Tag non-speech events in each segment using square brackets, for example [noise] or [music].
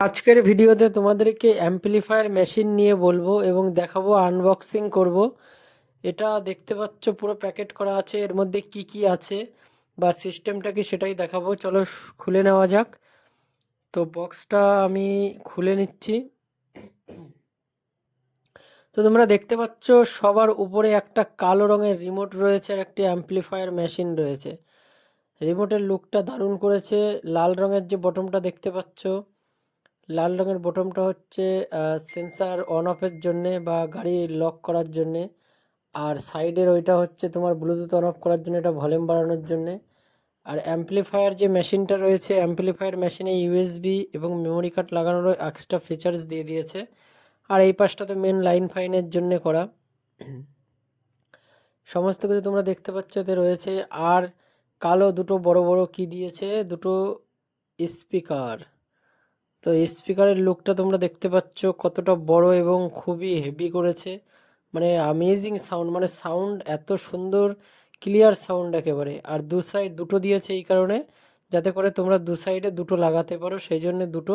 আজকের ভিডিওতে তোমাদেরকে অ্যাম্পলিফায়ার মেশিন নিয়ে বলব এবং দেখাবো আনবক্সিং করব। এটা দেখতে পাচ্ছ, পুরো প্যাকেট করা আছে। এর মধ্যে কি কি আছে বা সিস্টেমটা কি সেটাই দেখাবো। চলো খুলে নেওয়া যাক। তো বক্সটা আমি খুলে নিচ্ছি। তো তোমরা দেখতে পাচ্ছ, সবার উপরে একটা কালো রঙের রিমোট রয়েছে আর একটি অ্যাম্পলিফায়ার মেশিন রয়েছে। রিমোটের লুকটা দারুণ করেছে। লাল রঙের যে বটমটা দেখতে পাচ্ছ লাল রঙের বটমটা হচ্ছে সেন্সার অন অফের জন্যে বা গাড়ি লক করার জন্যে। আর সাইডের ওইটা হচ্ছে তোমার ব্লুটুথ অন অফ করার জন্য, এটা ভলিউম বাড়ানোর জন্যে। আর অ্যাম্পলিফায়ার যে মেশিনটা রয়েছে অ্যাম্পলিফায়ার মেশিনে ইউএসবি এবং মেমোরি কার্ড লাগানোরও এক্সট্রা ফিচার্স দিয়ে দিয়েছে। আর এই পাশটা তো মেন লাইন ফাইনের জন্যে করা। সমস্ত কিছু তোমরা দেখতে পাচ্ছ, এতে রয়েছে। আর কালো দুটো বড় বড় কি দিয়েছে, দুটো স্পিকার তো স্পিকারের লুকটা তোমরা দেখতে পাচ্ছ কতটা বড় এবং খুবই হেভি করেছে। মানে আমেজিং সাউন্ড মানে সাউন্ড এত সুন্দর ক্লিয়ার সাউন্ড একেবারে। আর দু সাইড দুটো দিয়েছে এই কারণে, যাতে করে তোমরা দু সাইডে দুটো লাগাতে পারো, সেই জন্য দুটো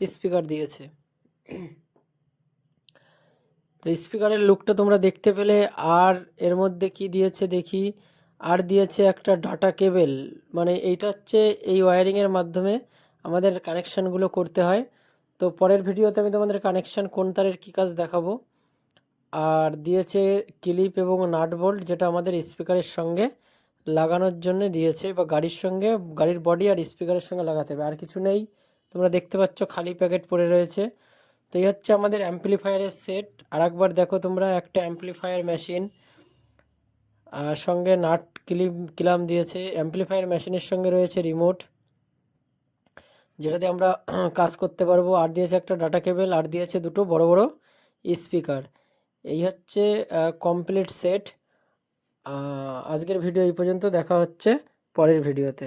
স্পিকার দিয়েছে। তো স্পিকারের লুকটা তোমরা দেখতে পেলে, আর এর মধ্যে কি দিয়েছে দেখি? আর দিয়েছে একটা ডাটা কেবেল মানে এইটা হচ্ছে এই ওয়্যারিংয়ের মাধ্যমে আমাদের কানেকশানগুলো করতে হয়। তো পরের ভিডিওতে আমি তোমাদের কানেকশান কোন তারের কী কাজ দেখাবো। আর দিয়েছে ক্লিপ এবং নাট বোল্ট যেটা আমাদের স্পিকারের সঙ্গে লাগানোর জন্য দিয়েছে বা গাড়ির সঙ্গে, গাড়ির বডি আর স্পিকারের সঙ্গে লাগাতে হবে। আর কিছু নেই, তোমরা দেখতে পাচ্ছ খালি প্যাকেট পড়ে রয়েছে। তো এই হচ্ছে আমাদের অ্যাম্পলিফায়ারের সেট আর একবার দেখো তোমরা, একটা অ্যাম্পলিফায়ার মেশিন সঙ্গে নাট ক্লিপ কিলাম দিয়েছে। অ্যাম্পলিফায়ার মেশিনের সঙ্গে রয়েছে রিমোট যেটাতে আমরা [clears throat] কাজ করতে পারব। আর দিয়েছে একটা ডাটা কেবেল আর দিয়েছে দুটো বড় বড় স্পিকার এই হচ্ছে কমপ্লিট সেট আজকের ভিডিও এই পর্যন্ত। দেখা হচ্ছে পরের ভিডিওতে